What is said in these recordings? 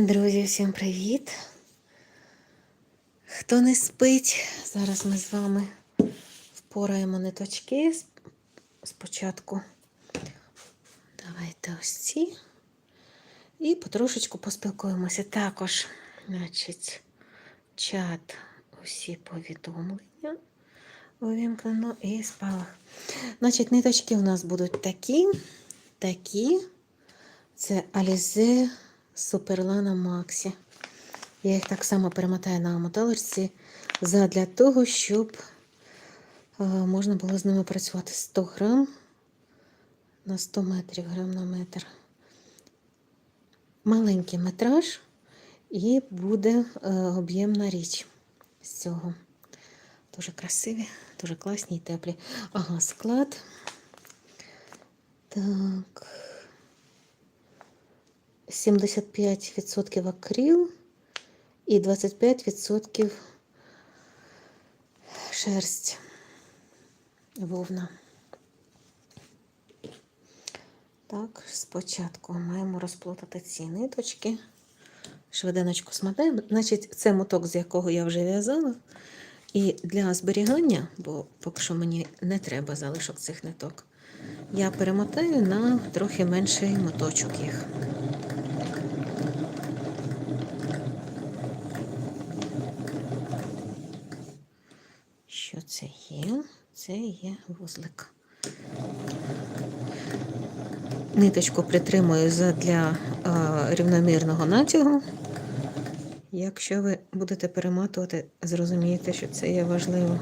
Друзі, всім привіт! Хто не спить, зараз ми з вами впораємо ниточки спочатку. Давайте ось ці. І потрошечку поспілкуємося. Також, значить, чат, усі повідомлення увімкнено і спалах. Значить, ниточки у нас будуть такі, такі. Це Alize Суперлана Максі. Я їх так само перемотаю на моталочці для того, щоб е, можна було з ними працювати 100 грам на 100 метрів, грам на метр. Маленький метраж і буде е, об'ємна річ з цього. Дуже красиві, дуже класні і теплі. Ага, склад. Так. 75% акрил і 25% шерсть вовна. Так, спочатку маємо розплутати ці ниточки. Швиденочку смотаємо. Значить, це моток, з якого я вже в'язала. І для зберігання, бо поки що мені не треба залишок цих ниток, я перемотаю на трохи менший моточок їх. Що це є? Це є вузлик. Ниточку притримую для рівномірного натягу. Якщо ви будете перематувати, зрозумієте, що це є важливо.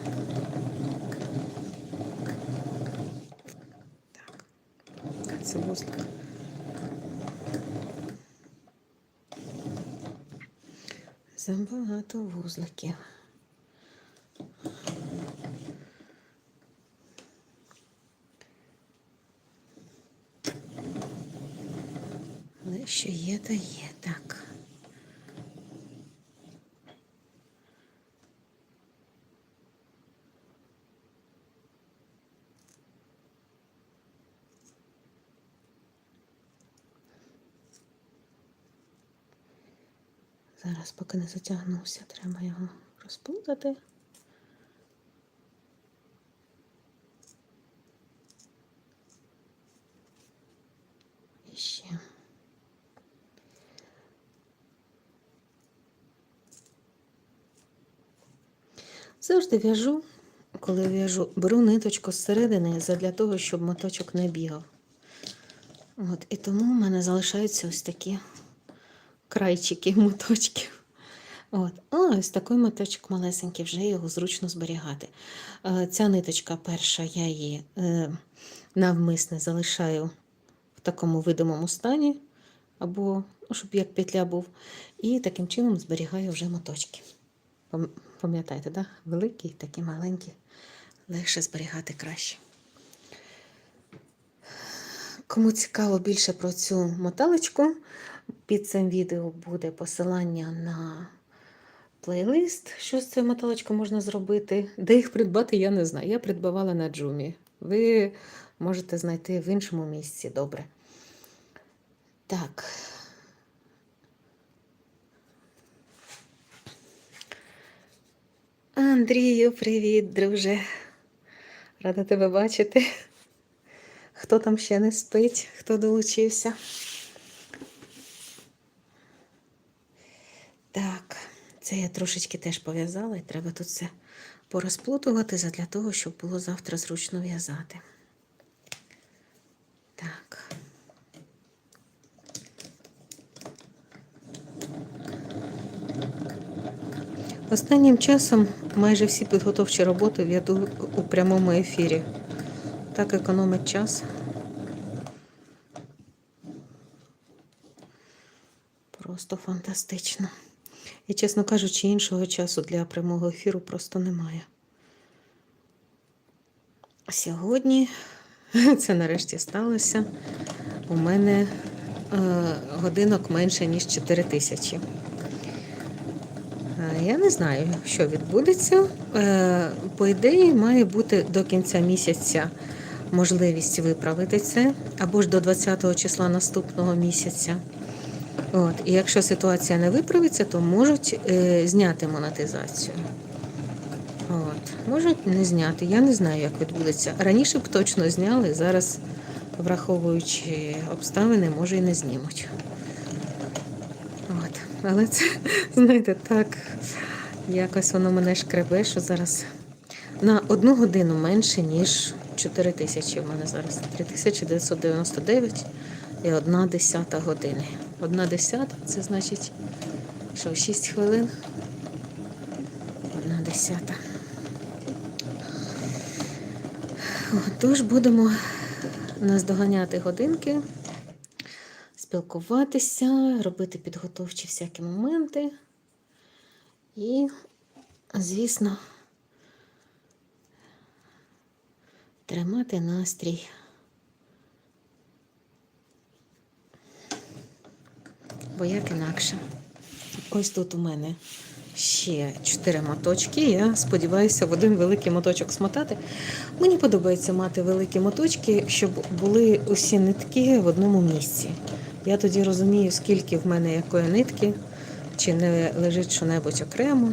Так, це вузлик. Забагато вузликів. Але що є, то є так. Зараз, поки не затягнувся, треба його розплутати. І ще. Завжди в'яжу, коли в'яжу, беру ниточку зсередини для того, щоб моточок не бігав. От, і тому в мене залишаються ось такі крайчики моточків. От. А ось такий моточок малесенький, вже його зручно зберігати. Е, Ця ниточка перша, я її е, навмисне залишаю в такому видимому стані, або ну, щоб як петля був. І таким чином зберігаю вже моточки. Пам- Пам'ятаєте, да? великі, такі маленькі, легше зберігати краще. Кому цікаво більше про цю моталочку, під цим відео буде посилання на плейлист, що з цією моталочкою можна зробити. Де їх придбати, я не знаю. Я придбавала на джумі. Ви можете знайти в іншому місці добре. Так. Андрію, привіт, друже. Рада тебе бачити. Хто там ще не спить, хто долучився. Так, це я трошечки теж пов'язала, і треба тут все порозплутувати для того, щоб було завтра зручно в'язати. Так. Останнім часом майже всі підготовчі роботи веду у прямому ефірі. Так економить час. Просто фантастично. І, чесно кажучи, іншого часу для прямого ефіру просто немає. Сьогодні це нарешті сталося. У мене е, годинок менше, ніж 4 тисячі. Е, Я не знаю, що відбудеться. Е, По ідеї, має бути до кінця місяця можливість виправити це, або ж до 20 числа наступного місяця. От, і якщо ситуація не виправиться, то можуть е, зняти монетизацію. От, можуть не зняти. Я не знаю, як відбудеться. Раніше б точно зняли, зараз, враховуючи обставини, може і не знімуть. Але це, знаєте, так якось воно мене шкребе, що зараз на одну годину менше, ніж 4 тисячі. У мене зараз 3999 і одна десята години. Одна десята це значить, що 6 хвилин. Одна десята. Тож будемо наздоганяти годинки, спілкуватися, робити підготовчі всякі моменти. І, звісно, тримати настрій. Бо як інакше. Ось тут у мене ще чотири моточки. Я сподіваюся в один великий моточок смотати. Мені подобається мати великі моточки, щоб були усі нитки в одному місці. Я тоді розумію, скільки в мене якої нитки, чи не лежить що-небудь окремо,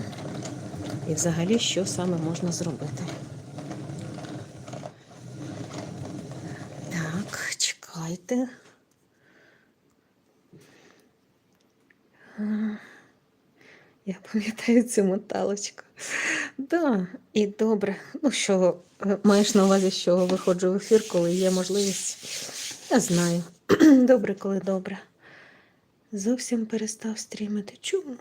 і взагалі що саме можна зробити. Так, чекайте. Я пам'ятаю цю моталочку. Да, і добре. Ну що, е, маєш на увазі, що виходжу в ефір, коли є можливість. Я знаю. Добре, коли добре. Зовсім перестав стрімити. Чому?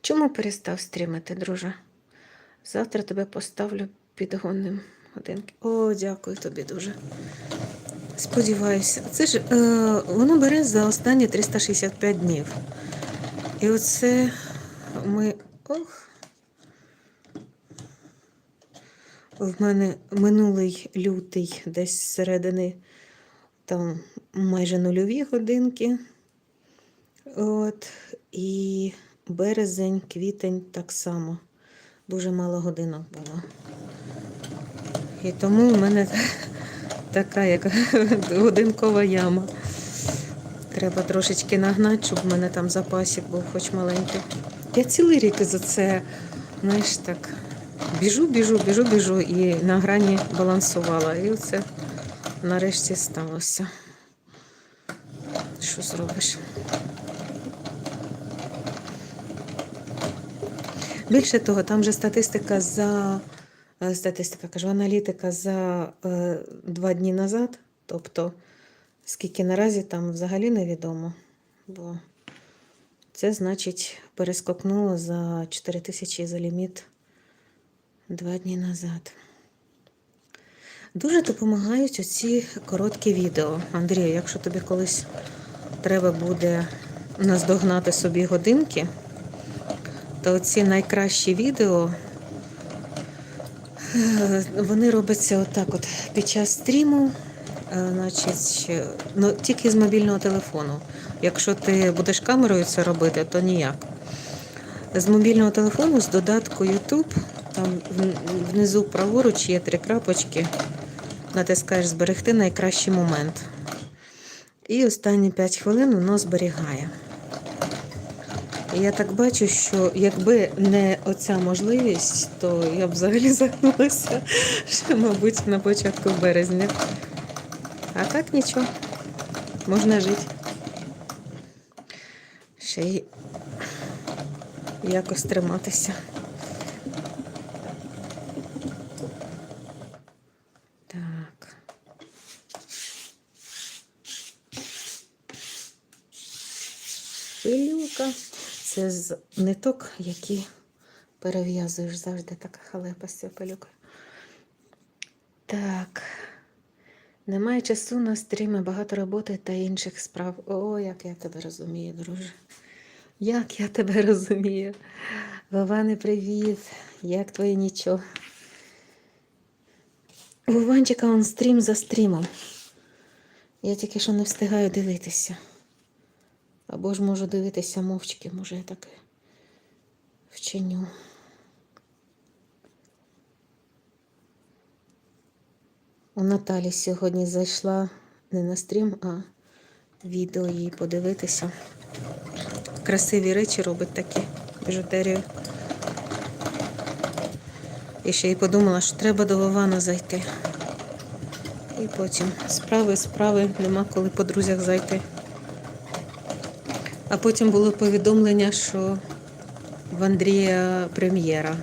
Чому перестав стрімити, друже? Завтра тебе поставлю підгонним годинки. О, дякую тобі дуже. Сподіваюся, це ж е, воно бере за останні 365 днів. І оце ми. Ох. В мене минулий лютий, десь середини там майже нульові годинки. От. І березень, квітень так само. Дуже мало годинок було. І тому в мене така як годинкова яма. Треба трошечки нагнати, щоб в мене там запасик був хоч маленький. Я цілий рік за це, знаєш, так, біжу, біжу, біжу, біжу і на грані балансувала. І оце нарешті сталося. Що зробиш? Більше того, там же статистика за е, статистика, кажу, аналітика за е, два дні назад. Тобто, скільки наразі там взагалі невідомо. Бо це значить перескокнуло за 4 тисячі за ліміт два дні назад. Дуже допомагають оці короткі відео. Андрію, якщо тобі колись треба буде наздогнати собі годинки, то ці найкращі відео е, вони робляться отак от під час стріму, е, значить, ну, тільки з мобільного телефону. Якщо ти будеш камерою це робити, то ніяк. З мобільного телефону, з додатку YouTube, там внизу праворуч є три крапочки, натискаєш зберегти найкращий момент. І останні 5 хвилин воно зберігає. Я так бачу, що якби не оця можливість, то я б взагалі загнулася ще, мабуть, на початку березня. А так нічого, можна жити. Ще й якось триматися. Так. Пилюка. Це з ниток, які перев'язуєш завжди така халепа з пилюкою. Так. Немає часу на стріми, багато роботи та інших справ. О, як я тебе розумію, друже. Як я тебе розумію. Воване, привіт. Як твоє нічого? У Вованчика он стрім за стрімом. Я тільки що не встигаю дивитися. Або ж можу дивитися мовчки, може я так вченю. У Наталі сьогодні зайшла не на стрім, а відео її подивитися. Красиві речі робить такі біжутерію. І ще й подумала, що треба до Вована зайти. І потім справи, справи, нема коли по друзях зайти. А потім було повідомлення, що в Андрія прем'єра.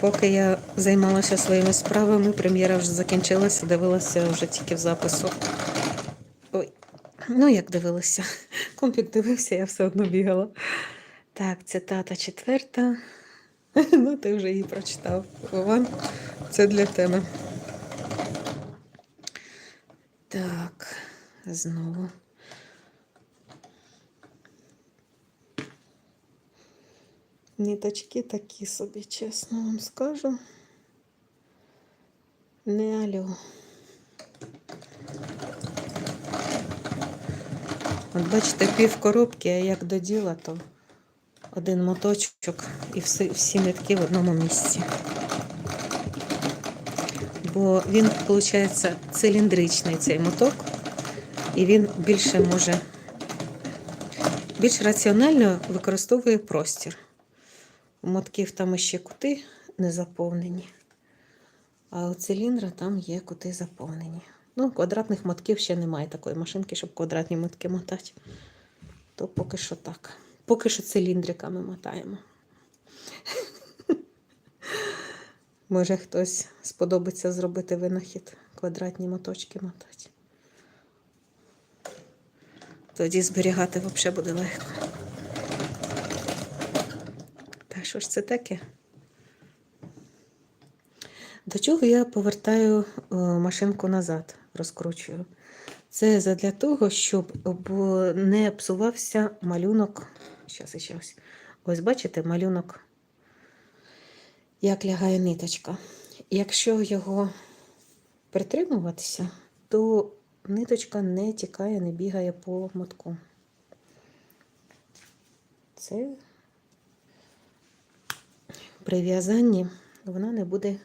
Поки я займалася своїми справами, прем'єра вже закінчилася, дивилася вже тільки в запису. Ой, ну як дивилася? Компік дивився, я все одно бігала. Так, цитата четверта. Ну, ти вже її прочитав. Вован, це для тебе. Так, знову. Ніточки такі собі, чесно вам скажу. Не алло. От бачите, пів коробки, а як до діла, то один моточок і всі, всі нитки в одному місці. Бо він, виходить, циліндричний цей моток, і він більше може більш раціонально використовує простір. Мотків там ще кути не заповнені, а у циліндра там є кути заповнені. Ну, квадратних мотків ще немає такої машинки, щоб квадратні мотки мотати. То поки що так. Поки що циліндриками мотаємо. Може, хтось сподобається зробити винахід, квадратні моточки мотати. Тоді зберігати взагалі буде легко. Та що ж це таке? До чого я повертаю е, машинку назад, розкручую. Це задля того, щоб не псувався малюнок. Щас ще ось. Ось бачите, малюнок, як лягає ниточка. Якщо його притримуватися, то ниточка не тікає, не бігає по мотку. Це при в'язанні вона не буде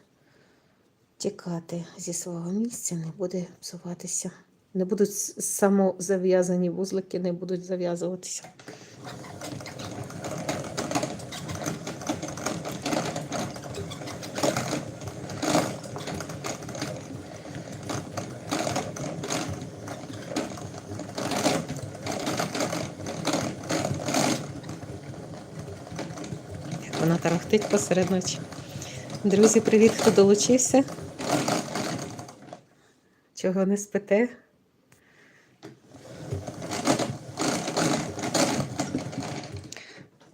тікати зі свого місця, не буде псуватися. Не будуть самозав'язані вузлики, не будуть зав'язуватися. Вона тарахтить посеред ночі. Друзі, привіт, хто долучився. Чого не спите?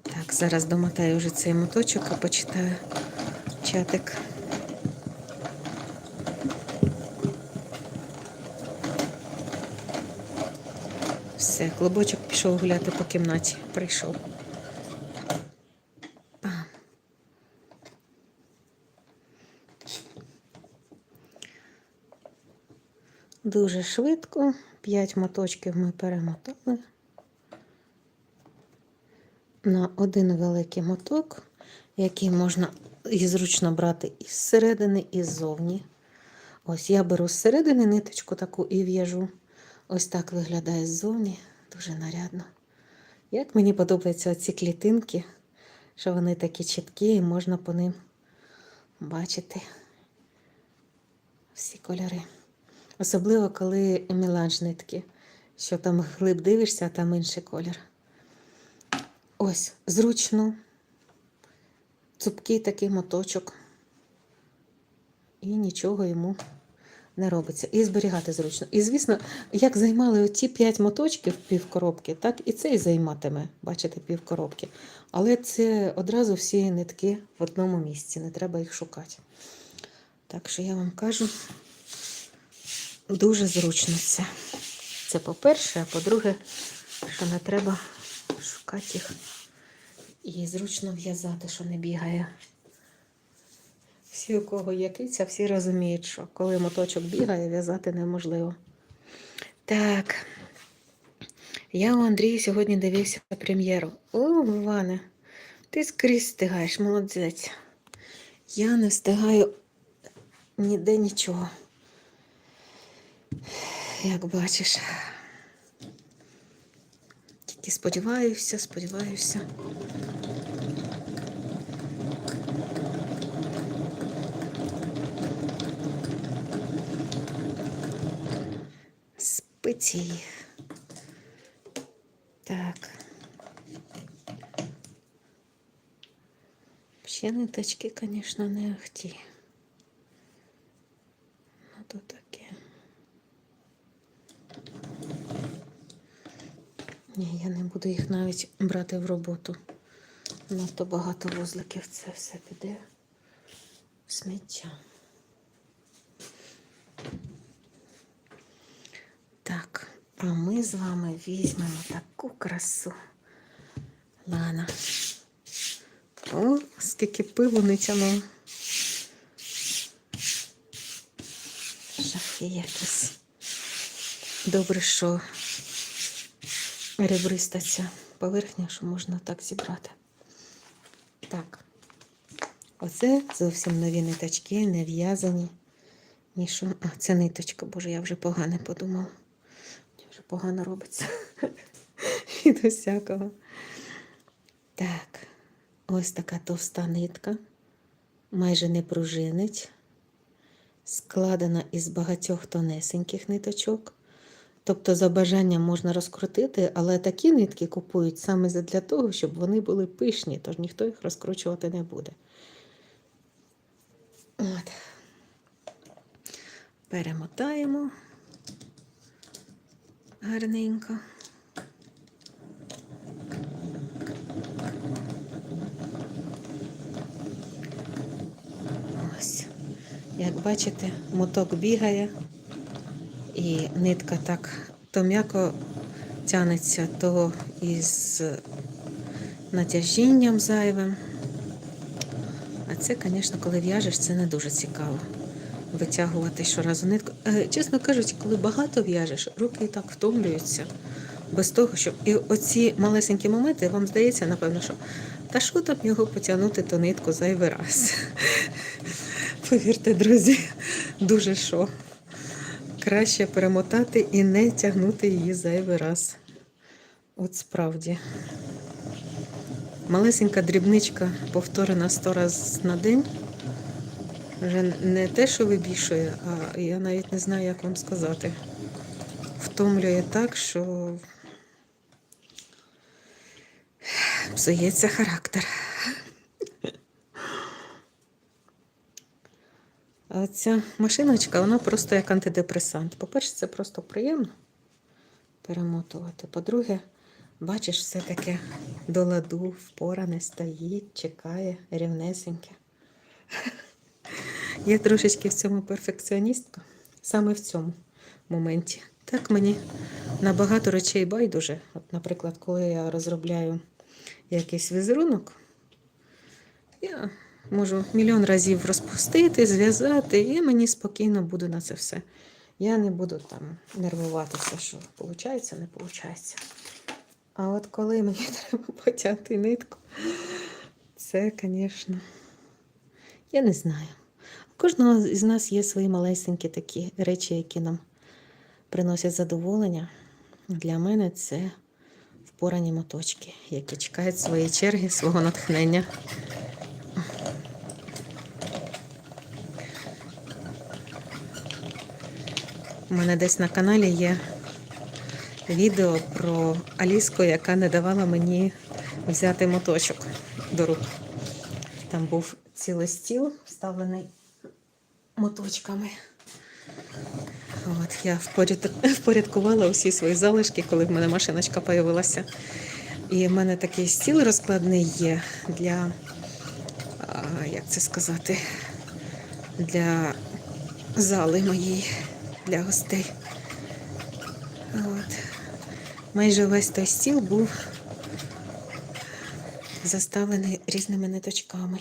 Так, зараз домотаю вже цей моточок, а почитаю чатик. Все, клубочок пішов гуляти по кімнаті. Прийшов. Дуже швидко. П'ять моточків ми перемотали. На один великий моток, який можна і зручно брати із середини, і ззовні. Ось я беру з середини ниточку таку і в'яжу. Ось так виглядає ззовні. Дуже нарядно. Як мені подобаються ці клітинки, що вони такі чіткі, і можна по ним бачити всі кольори. Особливо, коли меланж нитки, що там глиб дивишся, а там інший колір. Ось, зручно, цупкий такий моточок. І нічого йому не робиться. І зберігати зручно. І, звісно, як займали оті 5 моточків півкоробки, так і цей займатиме, бачите, півкоробки. Але це одразу всі нитки в одному місці, не треба їх шукати. Так що я вам кажу, дуже зручно це. Це по-перше, а по-друге, що не треба шукати їх і зручно в'язати, що не бігає. Всі, у кого є киця, всі розуміють, що коли моточок бігає, в'язати неможливо. Так. Я у Андрія сьогодні дивився прем'єру. О, Ване, ти скрізь встигаєш, молодець. Я не встигаю ніде нічого. Як бачиш. Тільки сподіваюся, сподіваюся. Спиці. Так. Ще ниточки, звісно, не ахті. Ну, то таке. Ні, я не буду їх навіть брати в роботу. Надто багато вузликів це все піде в сміття. Так, а ми з вами візьмемо таку красу. Лана. О, скільки пиву не тянуло. Жахи якісь. Добре, що ребриста ця поверхня, що можна так зібрати. Так. Оце зовсім нові ниточки, не в'язані. Ні. А, це ниточка, боже, я вже погано подумала. Мені вже погано робиться. Від усякого. Так, ось така товста нитка, майже не пружинить, складена із багатьох тонесеньких ниточок. Тобто, за бажанням можна розкрутити, але такі нитки купують саме для того, щоб вони були пишні, тож ніхто їх розкручувати не буде. От. Перемотаємо гарненько. Ось. Як бачите, моток бігає, і нитка так то м'яко тянеться, то із натяжінням зайвим. А це, звісно, коли в'яжеш, це не дуже цікаво. Витягувати щоразу нитку. Е, Чесно кажучи, коли багато в'яжеш, руки і так втомлюються. Без того, щоб. І оці малесенькі моменти, вам здається, напевно, що та що там його потягнути ту нитку зайвий раз. Повірте, друзі, дуже що. Краще перемотати і не тягнути її зайвий раз. От справді. Малесенька дрібничка, повторена сто раз на день. Вже не те, що вибішує, а я навіть не знаю, як вам сказати. Втомлює так, що псується характер. Ця машиночка, вона просто як антидепресант. По-перше, це просто приємно перемотувати. По-друге, бачиш, все таке до ладу, впоране, стоїть, чекає, рівнесеньке. Я трошечки в цьому перфекціоністка, саме в цьому моменті. Так мені на багато речей байдуже. От, наприклад, коли я розробляю якийсь візерунок, я можу мільйон разів розпустити, зв'язати, і мені спокійно буде на це все. Я не буду там нервуватися, що виходить, не виходить. А от коли мені треба потягти нитку, це, звісно, я не знаю. У кожного з нас є свої малесенькі такі речі, які нам приносять задоволення. Для мене це впорані моточки, які чекають своєї черги, свого натхнення. У мене десь на каналі є відео про Аліску, яка не давала мені взяти моточок до рук. Там був цілий стіл вставлений моточками. От, я впорядкувала усі свої залишки, коли в мене машиночка появилася. І в мене такий стіл розкладний є для, як це сказати, для зали моєї, для гостей. От. Майже весь той стіл був заставлений різними ниточками,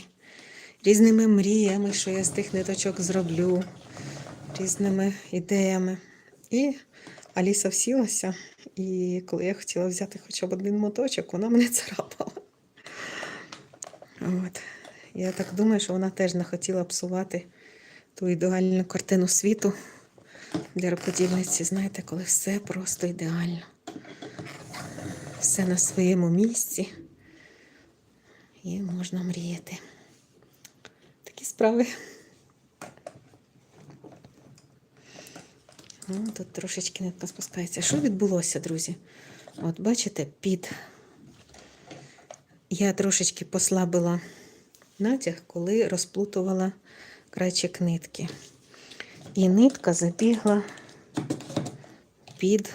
різними мріями, що я з тих ниточок зроблю, різними ідеями. І Аліса всілася, і коли я хотіла взяти хоча б один моточок, вона мене царапала. От. Я так думаю, що вона теж не хотіла псувати ту ідеальну картину світу, для рукодільниці, знаєте, коли все просто ідеально. Все на своєму місці. І можна мріяти. Такі справи. Ну, тут трошечки нитка спускається. Що відбулося, друзі? От бачите, під. Я трошечки послабила натяг, коли розплутувала крайчик нитки. І нитка забігла під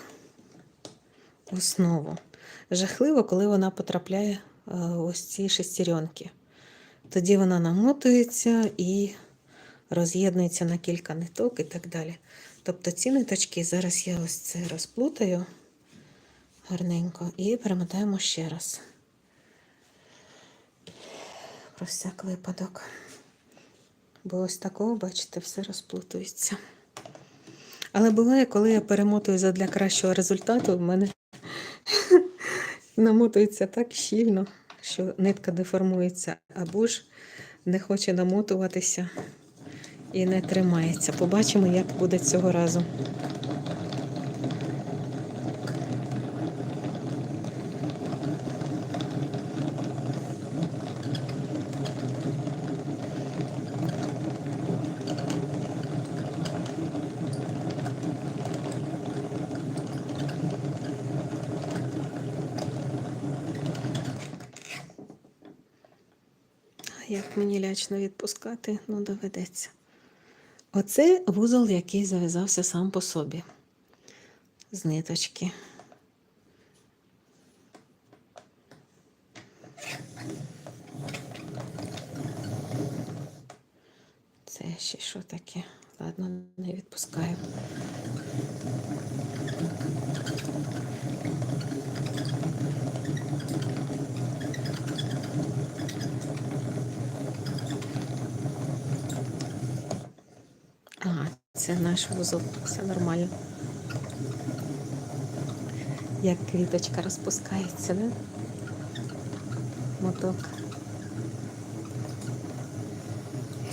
основу. Жахливо, коли вона потрапляє е, ось ці шестеренки. Тоді вона намотується і роз'єднується на кілька ниток і так далі. Тобто ці ниточки зараз я ось це розплутаю гарненько і перемотаємо ще раз. Про всяк випадок. Бо ось такого, бачите, все розплутується. Але буває, коли я перемотую задля кращого результату, в мене намотується так щільно, що нитка деформується, або ж не хоче намотуватися і не тримається. Побачимо, як буде цього разу. Як відпускати, ну доведеться. Оце вузол, який зав'язався сам по собі з ниточки. Це ще що таке? Ладно, не відпускаю. Це наш вузол, все нормально. Як квіточка розпускається, да? Моток.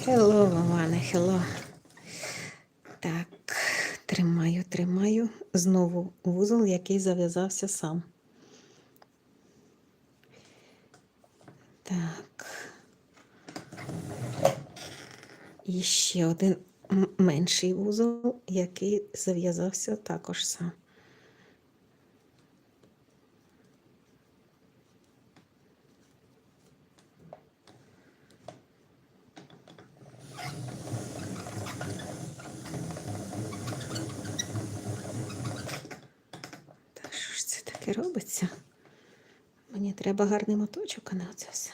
Хелло, Воване, хелло. Так, тримаю, тримаю. Знову вузол, який зав'язався сам. Так. І ще один менший вузол, який зав'язався також сам. Та що ж це таке робиться? Мені треба гарний моточок, а не оце все.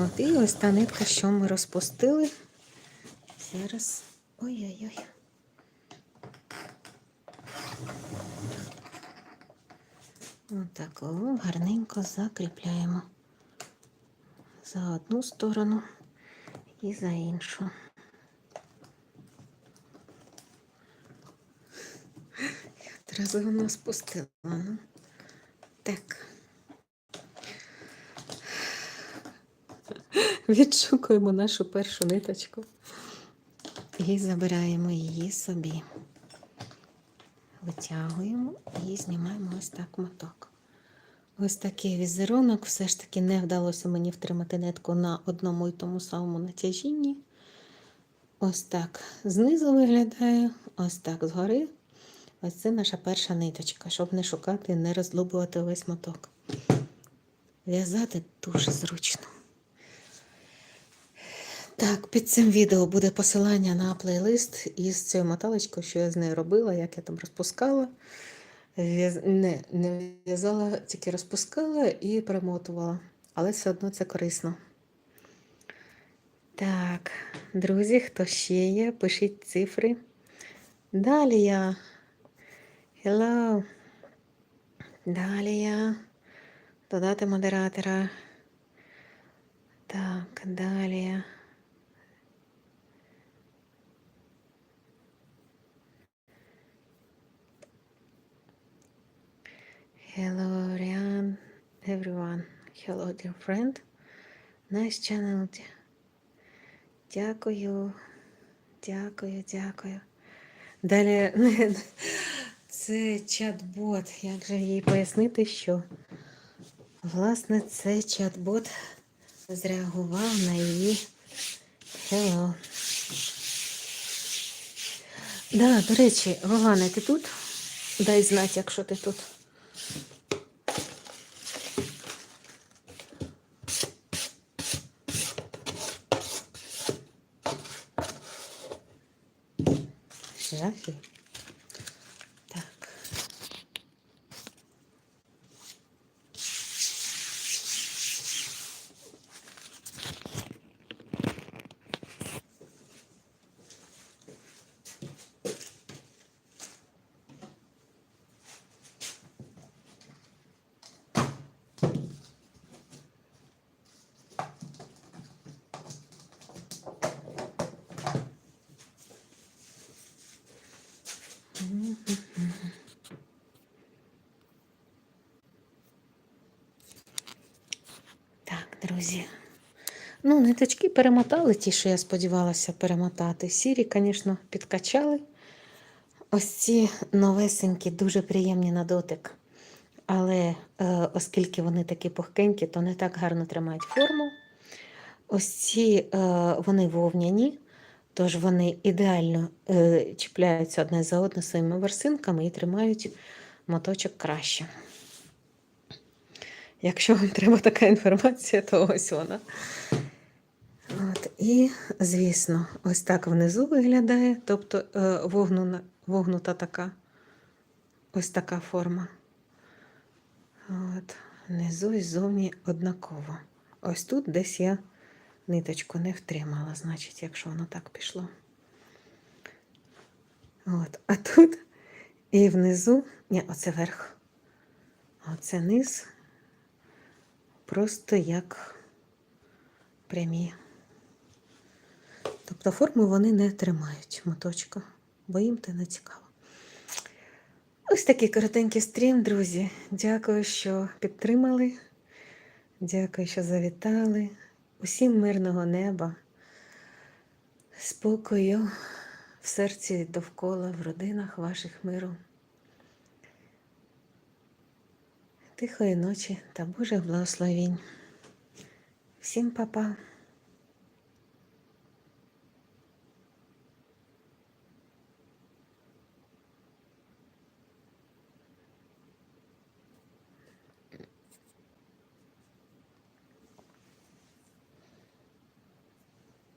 От, і ось та нитка, що ми розпустили. Зараз. Ой-ой-ой. Отак, о, гарненько закріпляємо за одну сторону і за іншу. Я одразу воно спустила. Ну. Так. Відшукуємо нашу першу ниточку і забираємо її собі. Витягуємо і знімаємо ось так моток. Ось такий візерунок. Все ж таки не вдалося мені втримати нитку на одному і тому самому натяжінні. Ось так знизу виглядає, ось так згори. Ось це наша перша ниточка, щоб не шукати, не розлубувати весь моток. В'язати дуже зручно. Так, під цим відео буде посилання на плейлист із цією моталочкою, що я з нею робила, як я там розпускала. Не, не в'язала, тільки розпускала і перемотувала. Але все одно це корисно. Так, друзі, хто ще є, пишіть цифри. Далія. Hello. Далія. Додати модератора. Так, далі. Hello, Rian, everyone. Hello, dear friend. Nice channel. Дякую. Дякую, дякую. Далі це чат-бот. Як же їй пояснити, що власне це чат-бот зреагував на її Hello. Да, до речі, Воване, ти тут? Дай знати, якщо ти тут. Gracias. Перемотали ті, що я сподівалася перемотати. Сірі, звісно, підкачали. Ось ці новесенькі, дуже приємні на дотик. Але е, оскільки вони такі пухкенькі, то не так гарно тримають форму. Ось ці е, вони вовняні, тож вони ідеально е, чіпляються одне за одне своїми ворсинками і тримають моточок краще. Якщо вам треба така інформація, то ось вона. От, і, звісно, ось так внизу виглядає, тобто е, вогнуна, вогнута така, ось така форма. От, внизу і ззовні однаково. Ось тут десь я ниточку не втримала, значить, якщо воно так пішло. От, а тут і внизу, ні, оце верх, оце низ, просто як прямі. Тобто форму вони не тримають моточка, бо їм це не цікаво. Ось такий коротенький стрім, друзі. Дякую, що підтримали. Дякую, що завітали. Усім мирного неба, спокою в серці довкола, в родинах ваших миру. Тихої ночі та Божих благословінь. Всім па-па.